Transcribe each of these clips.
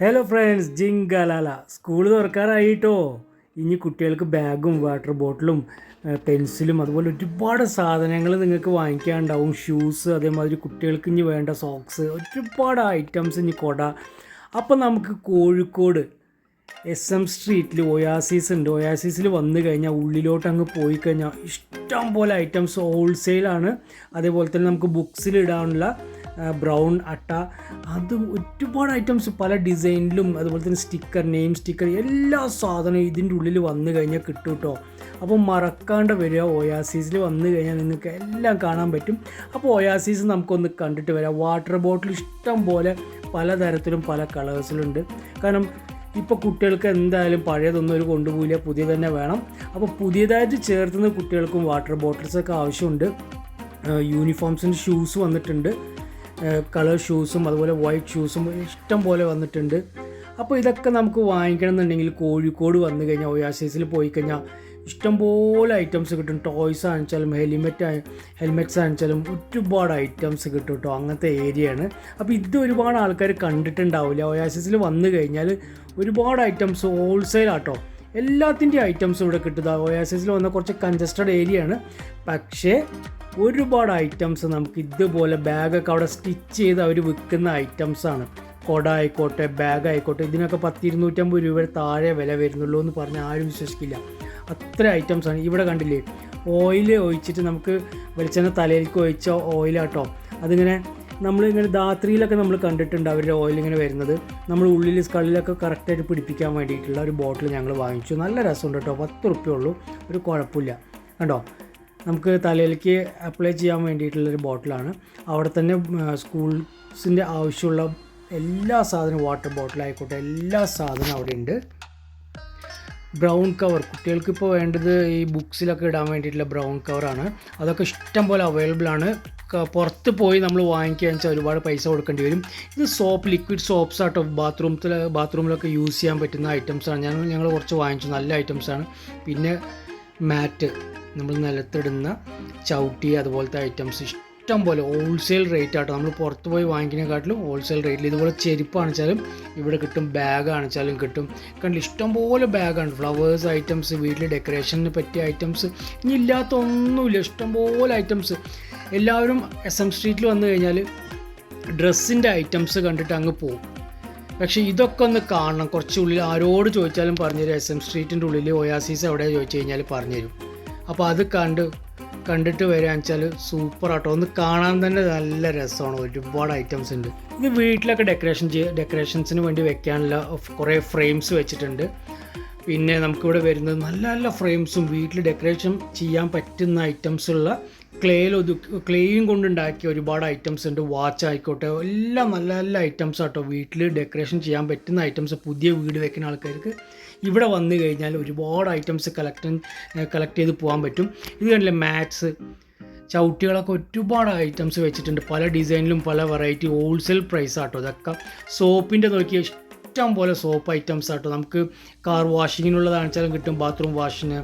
Hello friends ജിങ്കലാല school തുറക്കാറായിട്ടോ? ഇനി കുട്ടികൾക്ക് ബാഗും വാട്ടർ ബോട്ടിലും പെൻസിലും അതുപോലെ ഒരുപാട് സാധനങ്ങൾ നിങ്ങൾക്ക് വാങ്ങിക്കാനുണ്ടാവും. ഷൂസ് അതേമാതിരി കുട്ടികൾക്ക് ഇനി വേണ്ട സോക്സ് ഒരുപാട് ഐറ്റംസ് ഇനി കൊട. അപ്പോൾ നമുക്ക് കോഴിക്കോട് എസ് എം സ്ട്രീറ്റിൽ ഒയാസിസ് ഉണ്ട്. ഒയാസിസിൽ വന്നു കഴിഞ്ഞാൽ ഉള്ളിലോട്ട് അങ്ങ് പോയി കഴിഞ്ഞാൽ ഇഷ്ടം പോലെ ഐറ്റംസ് ഹോൾസെയിലാണ് അതേപോലെ തന്നെ നമുക്ക് ബുക്സിൽ ഇടാനുള്ള ബ്രൗൺ അട്ട അതും ഒരുപാട് ഐറ്റംസ് പല ഡിസൈനിലും അതുപോലെ തന്നെ സ്റ്റിക്കർ നെയിം സ്റ്റിക്കർ എല്ലാ സാധനവും ഇതിന്റെ ഉള്ളിൽ വന്നു കഴിഞ്ഞാൽ കിട്ടും കേട്ടോ അപ്പോൾ മറക്കാണ്ട് വരിക ഒയാസീസിൽ വന്നു കഴിഞ്ഞാൽ നിങ്ങൾക്ക് എല്ലാം കാണാൻ പറ്റും. അപ്പോൾ ഒയാസീസ് നമുക്കൊന്ന് കണ്ടിട്ട് വരാം. വാട്ടർ ബോട്ടിൽ ഇഷ്ടം പോലെ പലതരത്തിലും പല കളേഴ്സിലുണ്ട് കാരണം ഇപ്പോൾ കുട്ടികൾക്ക് എന്തായാലും പഴയതൊന്നും ഒരു കൊണ്ടുപോയില്ല പുതിയ തന്നെ വേണം. അപ്പോൾ പുതിയതായിട്ട് ചേർത്തുന്ന കുട്ടികൾക്കും വാട്ടർ ബോട്ടിൽസൊക്കെ ആവശ്യമുണ്ട്. യൂണിഫോംസിന്റെ ഷൂസ് വന്നിട്ടുണ്ട്. കളർ ഷൂസും അതുപോലെ വൈറ്റ് ഷൂസും ഇഷ്ടം പോലെ വന്നിട്ടുണ്ട്. അപ്പോൾ ഇതൊക്കെ നമുക്ക് വാങ്ങിക്കണം എന്നുണ്ടെങ്കിൽ കോഴിക്കോട് വന്നു കഴിഞ്ഞാൽ ഒയാസിസിൽ പോയി കഴിഞ്ഞാൽ ഇഷ്ടംപോലെ ഐറ്റംസ് കിട്ടും. ടോയ്സ് ആണെച്ചാലും ഹെൽമെറ്റ് ഹെൽമെറ്റ്സ് ആണെച്ചാലും ഒരുപാട് ഐറ്റംസ് കിട്ടും കേട്ടോ അങ്ങനത്തെ ഏരിയയാണ് അപ്പോൾ ഇത് ഒരുപാട് ആൾക്കാർ കണ്ടിട്ടുണ്ടാവില്ല. ഒയാസിസിൽ വന്നു കഴിഞ്ഞാൽ ഒരുപാട് ഐറ്റംസ് ഹോൾസെയിൽ ആട്ടോ എല്ലാത്തിന്റെയും ഐറ്റംസ് ഇവിടെ കിട്ടുക ഒയാസിസിൽ വന്ന കുറച്ച് കൺജസ്റ്റഡ് ഏരിയ ആണ്. പക്ഷേ ഒരുപാട് ഐറ്റംസ് നമുക്ക് ഇതുപോലെ ബാഗൊക്കെ അവിടെ സ്റ്റിച്ച് ചെയ്ത് അവർ വിൽക്കുന്ന ഐറ്റംസാണ് കൊട ആയിക്കോട്ടെ ബാഗ് ആയിക്കോട്ടെ ഇതിനൊക്കെ പത്ത് ഇരുന്നൂറ്റമ്പത് രൂപ താഴെ വില വരുന്നുള്ളൂ എന്ന് പറഞ്ഞാൽ ആരും വിശ്വസിക്കില്ല. അത്ര ഐറ്റംസാണ് ഇവിടെ കണ്ടില്ലേ ഓയിൽ ഒഴിച്ചിട്ട് നമുക്ക് വെളിച്ചെണ്ണ തലയിലേക്ക് ഒഴിച്ച ഓയിലാട്ടോ അതിങ്ങനെ നമ്മളിങ്ങനെ ധാത്രിയിലൊക്കെ നമ്മൾ കണ്ടിട്ടുണ്ട് അവരുടെ ഓയിൽ ഇങ്ങനെ വരുന്നത്. നമ്മൾ ഉള്ളിൽ സ്കളിലൊക്കെ കറക്റ്റായിട്ട് പിടിപ്പിക്കാൻ വേണ്ടിയിട്ടുള്ള ഒരു ബോട്ടിൽ ഞങ്ങൾ വാങ്ങിച്ചു. നല്ല രസമുണ്ട് കേട്ടോ. പത്ത് റുപ്യ ഉള്ളൂ. ഒരു കുഴപ്പമില്ല. കണ്ടോ? നമുക്ക് തലയിലേക്ക് അപ്ലൈ ചെയ്യാൻ വേണ്ടിയിട്ടുള്ളൊരു ബോട്ടിലാണ് അവിടെ തന്നെ സ്കൂൾസിന്റെ ആവശ്യമുള്ള എല്ലാ സാധനവും വാട്ടർ ബോട്ടിലായിക്കോട്ടെ എല്ലാ സാധനവും അവിടെ ഉണ്ട്. ബ്രൗൺ കവർ കുട്ടികൾക്ക് ഇപ്പോൾ വേണ്ടത് ഈ ബുക്സിലൊക്കെ ഇടാൻ വേണ്ടിയിട്ടുള്ള ബ്രൗൺ കവറാണ് അതൊക്കെ ഇഷ്ടം പോലെ അവൈലബിൾ ആണ്. പുറത്ത് പോയി നമ്മൾ വാങ്ങിക്കുക വെച്ചാൽ ഒരുപാട് പൈസ കൊടുക്കേണ്ടി വരും. ഇത് സോപ്പ് ലിക്വിഡ് സോപ്പ്സ് ആട്ടോ ബാത്റൂമത്തിൽ ബാത്റൂമിലൊക്കെ യൂസ് ചെയ്യാൻ പറ്റുന്ന ഐറ്റംസാണ് ഞങ്ങൾ ഞങ്ങൾ കുറച്ച് വാങ്ങിച്ചു. നല്ല ഐറ്റംസാണ് പിന്നെ മാറ്റ് നമ്മൾ നിലത്തിടുന്ന ചവിട്ടി അതുപോലത്തെ ഐറ്റംസ് ഇഷ്ടം പോലെ ഹോൾസെയിൽ റേറ്റ് ആട്ടോ. നമ്മൾ പുറത്ത് പോയി വാങ്ങിക്കുന്നതിനെക്കാട്ടിലും ഹോൾസെയിൽ റേറ്റിൽ ഇതുപോലെ ചെരുപ്പാണെച്ചാലും ഇവിടെ കിട്ടും ബാഗ് ആണെച്ചാലും കിട്ടും. കണ്ടില്ല? ഇഷ്ടം പോലെ ബാഗാണ് ഫ്ലവേഴ്സ് ഐറ്റംസ് വീട്ടിൽ ഡെക്കറേഷന് പറ്റിയ ഐറ്റംസ് ഇനി ഇല്ലാത്ത ഒന്നുമില്ല ഇഷ്ടം പോലെ ഐറ്റംസ് എല്ലാവരും എസ് എം സ്ട്രീറ്റിൽ വന്നു കഴിഞ്ഞാൽ ഡ്രസ്സിന്റെ ഐറ്റംസ് കണ്ടിട്ട് അങ്ങ് പോകും പക്ഷേ ഇതൊക്കെ ഒന്ന് കാണണം. കുറച്ച് ഉള്ളിൽ ആരോട് ചോദിച്ചാലും പറഞ്ഞുതരും. എസ് എം സ്ട്രീറ്റിന്റെ ഉള്ളിൽ ഒയാസീസ് എവിടെ ചോദിച്ചു കഴിഞ്ഞാൽ പറഞ്ഞുതരും. അപ്പോൾ അത് കണ്ട് കണ്ടിട്ട് വരികയെന്ന് വെച്ചാൽ സൂപ്പർ ആട്ടോ. ഒന്ന് കാണാൻ തന്നെ നല്ല രസമാണ്. ഒരുപാട് ഐറ്റംസ് ഉണ്ട്. ഇത് വീട്ടിലൊക്കെ ഡെക്കറേഷൻ ചെയ്യുക ഡെക്കറേഷൻസിന് വേണ്ടി വെക്കാനുള്ള കുറേ ഫ്രെയിംസ് വെച്ചിട്ടുണ്ട്. പിന്നെ നമുക്കിവിടെ വരുന്നത് നല്ല നല്ല ഫ്രെയിംസും വീട്ടിൽ ഡെക്കറേഷൻ ചെയ്യാൻ പറ്റുന്ന ഐറ്റംസ് ഉള്ള ക്ലേയിൽ ഒതുക്കി ക്ലേയും കൊണ്ടുണ്ടാക്കിയ ഒരുപാട് ഐറ്റംസ് ഉണ്ട്. വാച്ച് ആയിക്കോട്ടെ എല്ലാം നല്ല നല്ല ഐറ്റംസ് ആട്ടോ. വീട്ടിൽ ഡെക്കറേഷൻ ചെയ്യാൻ പറ്റുന്ന ഐറ്റംസ് പുതിയ വീട് വെക്കുന്ന ആൾക്കാർക്ക് ഇവിടെ വന്നു കഴിഞ്ഞാൽ ഒരുപാട് ഐറ്റംസ് കളക്ട് കളക്ട് ചെയ്ത് പോകാൻ പറ്റും. ഇത് കണ്ടില്ലേ മാറ്റ്സ് ചവിട്ടികളൊക്കെ ഒരുപാട് ഐറ്റംസ് വെച്ചിട്ടുണ്ട്. പല ഡിസൈനിലും പല വെറൈറ്റി ഹോൾസെയിൽ പ്രൈസ് ആട്ടോ. ഇതൊക്കെ സോപ്പിന്റെ നോക്കിയ ഇഷ്ടം പോലെ സോപ്പ് ഐറ്റംസ് ആട്ടോ. നമുക്ക് കാർ വാഷിങ്ങിനുള്ളതാണെച്ചാലും കിട്ടും. ബാത്റൂം വാഷിന്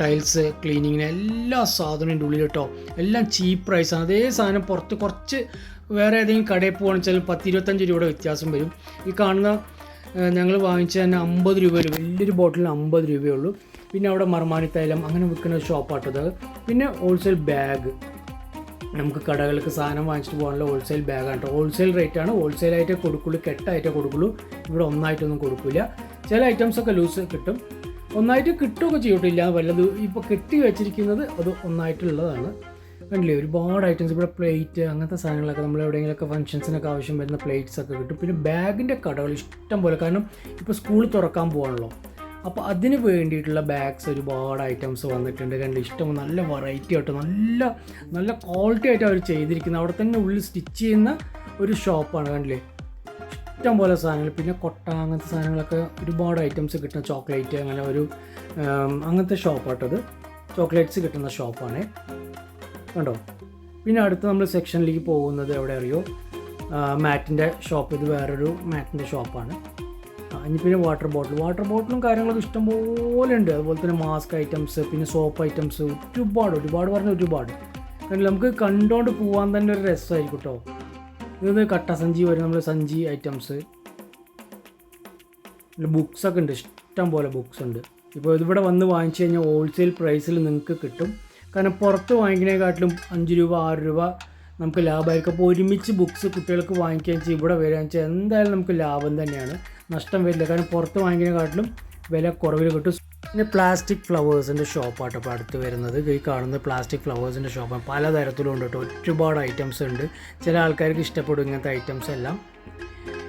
ടൈൽസ് ക്ലീനിങ്ങിന് എല്ലാ സാധനവും ഉള്ളിൽ കേട്ടോ എല്ലാം ചീപ്പ് പ്രൈസാണ് അതേ സാധനം പുറത്ത് കുറച്ച് വേറെ ഏതെങ്കിലും കടയിൽ പോകുകയാണെന്ന് പത്ത് ഇരുപത്തഞ്ച് രൂപയുടെ വ്യത്യാസം വരും. ഈ കാണുന്ന ഞങ്ങൾ വാങ്ങിച്ച തന്നെ അമ്പത് രൂപയിൽ വലിയൊരു ബോട്ടിലിന് അമ്പത് രൂപയുള്ളൂ പിന്നെ അവിടെ മർമാനി തൈലം അങ്ങനെ വിൽക്കുന്ന ഷോപ്പ് ഷോപ്പാട്ടത് പിന്നെ ഹോൾസെയിൽ ബാഗ് നമുക്ക് കടകൾക്ക് സാധനം വാങ്ങിച്ചിട്ട് പോകാനുള്ള ഹോൾസെയിൽ ബാഗാണ് കേട്ടോ ഹോൾസെയിൽ റേറ്റ് ആണ്. ഹോൾസെയിൽ ഹോൾസെയിലായിട്ടേ കൊടുക്കുള്ളൂ കെട്ടായിട്ടേ കൊടുക്കുള്ളൂ. ഇവിടെ ഒന്നായിട്ടൊന്നും കൊടുക്കില്ല ചില ഐറ്റംസ് ഒക്കെ ലൂസ് കിട്ടും. ഒന്നായിട്ട് കിട്ടുകയൊക്കെ ചെയ്യട്ടില്ല വല്ലത് ഇപ്പോൾ കെട്ടി വെച്ചിരിക്കുന്നത് അത് ഒന്നായിട്ടുള്ളതാണ്. കണ്ടില്ലേ? ഒരുപാട് ഐറ്റംസ് ഇവിടെ പ്ലേറ്റ് അങ്ങനത്തെ സാധനങ്ങളൊക്കെ നമ്മൾ എവിടെയെങ്കിലുമൊക്കെ ഫംഗ്ഷൻസിനൊക്കെ ആവശ്യം വരുന്ന പ്ലേറ്റ്സ് ഒക്കെ കിട്ടും. പിന്നെ ബാഗിന്റെ കടകൾ ഇഷ്ടം പോലെ. കാരണം ഇപ്പോൾ സ്കൂൾ തുറക്കാൻ പോകണല്ലോ അപ്പോൾ അതിന് വേണ്ടിയിട്ടുള്ള ബാഗ്സ് ഒരുപാട് ഐറ്റംസ് വന്നിട്ടുണ്ട്. കണ്ട് ഇഷ്ടം നല്ല വെറൈറ്റി ആയിട്ട് നല്ല നല്ല ക്വാളിറ്റി ആയിട്ട് അവർ ചെയ്തിരിക്കുന്നത്. അവിടെ തന്നെ ഉള്ളിൽ സ്റ്റിച്ച് ചെയ്യുന്ന ഒരു ഷോപ്പാണ് കണ്ടില്ലേ? ഇഷ്ടം പോലെ സാധനങ്ങൾ. പിന്നെ കൊട്ട അങ്ങനത്തെ സാധനങ്ങളൊക്കെ ഒരുപാട് ഐറ്റംസ് കിട്ടുന്ന ചോക്ലേറ്റ് അങ്ങനെ ഒരു അങ്ങനത്തെ ഷോപ്പാട്ടത് ചോക്ലേറ്റ്സ് കിട്ടുന്ന ഷോപ്പാണ് കണ്ടോ? പിന്നെ അടുത്ത് നമ്മൾ സെക്ഷനിലേക്ക് പോകുന്നത് എവിടെ അറിയോ? മാറ്റിന്റെ ഷോപ്പ് ഇത് വേറൊരു മാറ്റിന്റെ ഷോപ്പാണ് ഇനി പിന്നെ വാട്ടർ ബോട്ടിൽ വാട്ടർ ബോട്ടിലും കാര്യങ്ങളൊക്കെ ഇഷ്ടംപോലെ ഉണ്ട്. അതുപോലെ തന്നെ മാസ്ക് ഐറ്റംസ് പിന്നെ സോപ്പ് ഐറ്റംസ് ഒരുപാട് ഒരുപാട് പറഞ്ഞ ഒരുപാട്. കാരണം നമുക്ക് കണ്ടുകൊണ്ട് പോകാൻ തന്നെ ഒരു രസമായിരിക്കും കേട്ടോ ഇത് കട്ട സഞ്ചി വരും നമ്മൾ സഞ്ചി ഐറ്റംസ് ബുക്സൊക്കെ ഉണ്ട്. ഇഷ്ടം പോലെ ബുക്സ് ഉണ്ട്. ഇപ്പോൾ ഇതിവിടെ വന്ന് വാങ്ങിച്ചു കഴിഞ്ഞാൽ ഹോൾസെയിൽ പ്രൈസിൽ നിങ്ങൾക്ക് കിട്ടും. കാരണം പുറത്ത് വാങ്ങിക്കുന്നതിനെക്കാട്ടിലും അഞ്ച് രൂപ ആറ് രൂപ നമുക്ക് ലാഭമായിരിക്കും. അപ്പോൾ ഒരുമിച്ച് ബുക്സ് കുട്ടികൾക്ക് വാങ്ങിക്കുകയും ചെയ്യും. ഇവിടെ വരികയെന്ന് വെച്ചാൽ എന്തായാലും നമുക്ക് ലാഭം തന്നെയാണ്. നഷ്ടം വരില്ല. കാരണം പുറത്ത് വാങ്ങിക്കുന്നതിനെക്കാട്ടിലും വില കുറവിൽ കിട്ടും. പിന്നെ പ്ലാസ്റ്റിക് ഫ്ലവേഴ്സിന്റെ ഷോപ്പാട്ടോ ഇപ്പോൾ അടുത്ത് വരുന്നത്. ഈ കാണുന്ന പ്ലാസ്റ്റിക് ഫ്ലവേഴ്സിന്റെ ഷോപ്പാണ് പലതരത്തിലും ഉണ്ട് കേട്ടോ. ഒരുപാട് ഐറ്റംസ് ഉണ്ട്. ചില ആൾക്കാർക്ക് ഇഷ്ടപ്പെടും ഇങ്ങനത്തെ ഐറ്റംസ് എല്ലാം.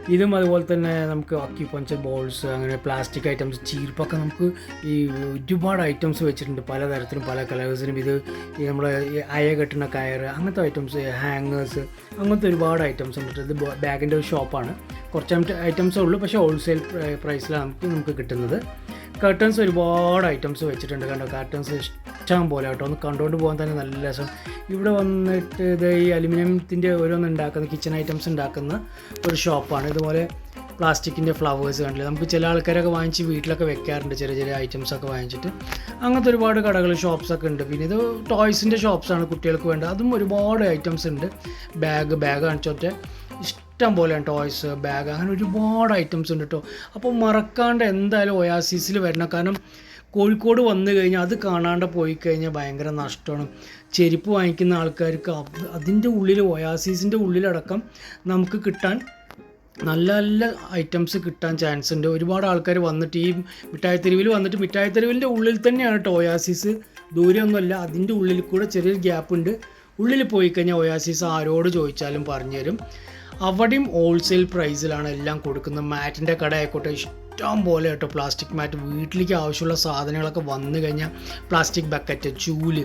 ഇതും അതുപോലെ തന്നെ നമുക്ക് അക്യുപഞ്ചർ ബോൾസ് അങ്ങനെ പ്ലാസ്റ്റിക് ഐറ്റംസ് ചീർപ്പൊക്കെ നമുക്ക് ഈ ഒരുപാട് ഐറ്റംസ് വെച്ചിട്ടുണ്ട്. പലതരത്തിലും പല കളേഴ്സിനും ഇത് ഈ നമ്മളെ അയ കെട്ടുന്ന കയർ അങ്ങനത്തെ ഐറ്റംസ് ഹാങ്ങേഴ്സ് അങ്ങനത്തെ ഒരുപാട് ഐറ്റംസ് ഉണ്ട്. ഇത് ബാഗിന്റെ ഒരു ഷോപ്പാണ്. കുറച്ച് ഐറ്റംസേ ഉള്ളൂ. പക്ഷേ ഹോൾസെയിൽ പ്രൈസിലാണ് നമുക്ക് നമുക്ക് കിട്ടുന്നത്. കർട്ടൻസ് ഒരുപാട് ഐറ്റംസ് വെച്ചിട്ടുണ്ട്. കണ്ടോ? കർട്ടൻസ് ഇഷ്ടം പോലെ കേട്ടോ. ഒന്ന് കണ്ടുകൊണ്ട് പോകാൻ തന്നെ നല്ല രസം. ഇവിടെ വന്നിട്ട് ഇത് ഈ അലുമിനിയത്തിന്റെ ഓരോന്ന് ഉണ്ടാക്കുന്ന കിച്ചൺ ഐറ്റംസ് ഉണ്ടാക്കുന്ന ഒരു ഷോപ്പാണ് ഇതുപോലെ പ്ലാസ്റ്റിക്കിന്റെ ഫ്ലവേഴ്സ് കണ്ടില്ല? നമുക്ക് ചില ആൾക്കാരൊക്കെ വാങ്ങിച്ച് വീട്ടിലൊക്കെ വെക്കാറുണ്ട്. ചെറിയ ചെറിയ ഐറ്റംസ് ഒക്കെ വാങ്ങിച്ചിട്ട്. അങ്ങനത്തെ ഒരുപാട് കടകൾ ഷോപ്സൊക്കെ ഉണ്ട്. പിന്നെ ഇത് ടോയ്സിന്റെ ഷോപ്സാണ് കുട്ടികൾക്ക് വേണ്ട അതും ഒരുപാട് ഐറ്റംസ് ഉണ്ട്. ബാഗ് ബാഗ് കാണിച്ചോട്ടെ ഇഷ്ടം പോലെയാണ് ടോയ്സ് ബാഗ് അങ്ങനെ ഒരുപാട് ഐറ്റംസ് ഉണ്ട് കേട്ടോ അപ്പോൾ മറക്കാണ്ട് എന്തായാലും ഒയാസിസിൽ വരണം. കാരണം കോഴിക്കോട് വന്നു കഴിഞ്ഞാൽ അത് കാണാണ്ട് പോയി കഴിഞ്ഞാൽ ഭയങ്കര നഷ്ടമാണ്. ചെരുപ്പ് വാങ്ങിക്കുന്ന ആൾക്കാർക്ക് അതിന്റെ ഉള്ളിൽ ഒയാസീസിന്റെ ഉള്ളിലടക്കം നമുക്ക് കിട്ടാൻ നല്ല നല്ല ഐറ്റംസ് കിട്ടാൻ ചാൻസ് ഉണ്ട്. ഒരുപാട് ആൾക്കാർ വന്നിട്ട് ഈ മിഠായി തെരുവിൽ വന്നിട്ട് മിഠായി തെരുവിന്റെ ഉള്ളിൽ തന്നെയാണ് കേട്ടോ ഒയാസിസ് ദൂരമൊന്നുമല്ല അതിന്റെ ഉള്ളിൽ കൂടെ ചെറിയൊരു ഗ്യാപ്പ് ഉണ്ട്. ഉള്ളിൽ പോയി കഴിഞ്ഞാൽ ഒയാസിസ് ആരോട് ചോദിച്ചാലും പറഞ്ഞുതരും അവിടെയും ഹോൾസെയിൽ പ്രൈസിലാണ് എല്ലാം കൊടുക്കുന്നത്. മാറ്റിന്റെ കട ആയിക്കോട്ടെ ഇഷ്ടം പോലെ കേട്ടോ പ്ലാസ്റ്റിക് മാറ്റ് വീട്ടിലേക്ക് ആവശ്യമുള്ള സാധനങ്ങളൊക്കെ വന്നു കഴിഞ്ഞാൽ പ്ലാസ്റ്റിക് ബക്കറ്റ് ചൂൽ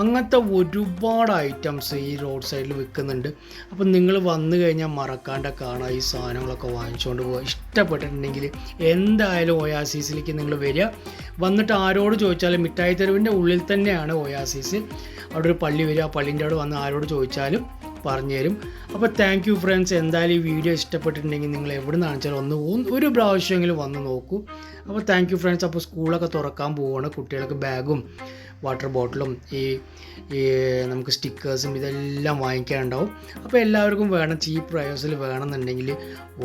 അങ്ങനത്തെ ഒരുപാട് ഐറ്റംസ് ഈ റോഡ് സൈഡിൽ വിൽക്കുന്നുണ്ട്. അപ്പം നിങ്ങൾ വന്നു കഴിഞ്ഞാൽ മറക്കാണ്ട കാണാം ഈ സാധനങ്ങളൊക്കെ വാങ്ങിച്ചുകൊണ്ട് പോകുക ഇഷ്ടപ്പെട്ടിട്ടുണ്ടെങ്കിൽ എന്തായാലും ഒയാസിസിലേക്ക് നിങ്ങൾ വരിക. വന്നിട്ട് ആരോട് ചോദിച്ചാലും മിഠായി തെരുവിന്റെ ഉള്ളിൽ തന്നെയാണ് ഒയാസിസ് അവിടെ ഒരു പള്ളി വരിക ആ പള്ളീന്റെ അവിടെ വന്ന് ആരോട് ചോദിച്ചാലും പറഞ്ഞുതരും. അപ്പോൾ താങ്ക് യു ഫ്രണ്ട്സ് എന്തായാലും ഈ വീഡിയോ ഇഷ്ടപ്പെട്ടിട്ടുണ്ടെങ്കിൽ നിങ്ങൾ എവിടെ നിന്നാണ് വെച്ചാൽ ഒന്ന് ഒന്ന് ഒരു പ്രാവശ്യമെങ്കിലും വന്ന് നോക്കൂ. അപ്പോൾ താങ്ക് യു ഫ്രണ്ട്സ് അപ്പോൾ സ്കൂളൊക്കെ തുറക്കാൻ പോവുകയാണ് കുട്ടികൾക്ക് ബാഗും വാട്ടർ ബോട്ടിലും ഈ ഈ നമുക്ക് സ്റ്റിക്കേഴ്സും ഇതെല്ലാം വാങ്ങിക്കാനുണ്ടാവും. അപ്പോൾ എല്ലാവർക്കും വേണം ചീപ്പ് പ്രൈസിൽ വേണമെന്നുണ്ടെങ്കിൽ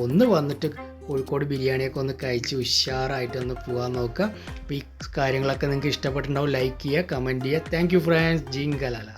ഒന്ന് വന്നിട്ട് കോഴിക്കോട് ബിരിയാണിയൊക്കെ ഒന്ന് കഴിച്ച് ഉഷാറായിട്ട് ഒന്ന് പോകാൻ നോക്കുക. അപ്പോൾ ഈ കാര്യങ്ങളൊക്കെ നിങ്ങൾക്ക് ഇഷ്ടപ്പെട്ടിട്ടുണ്ടാവും ലൈക്ക് ചെയ്യുക കമന്റ് ചെയ്യുക. Thank you friends ജിങ്കലാല.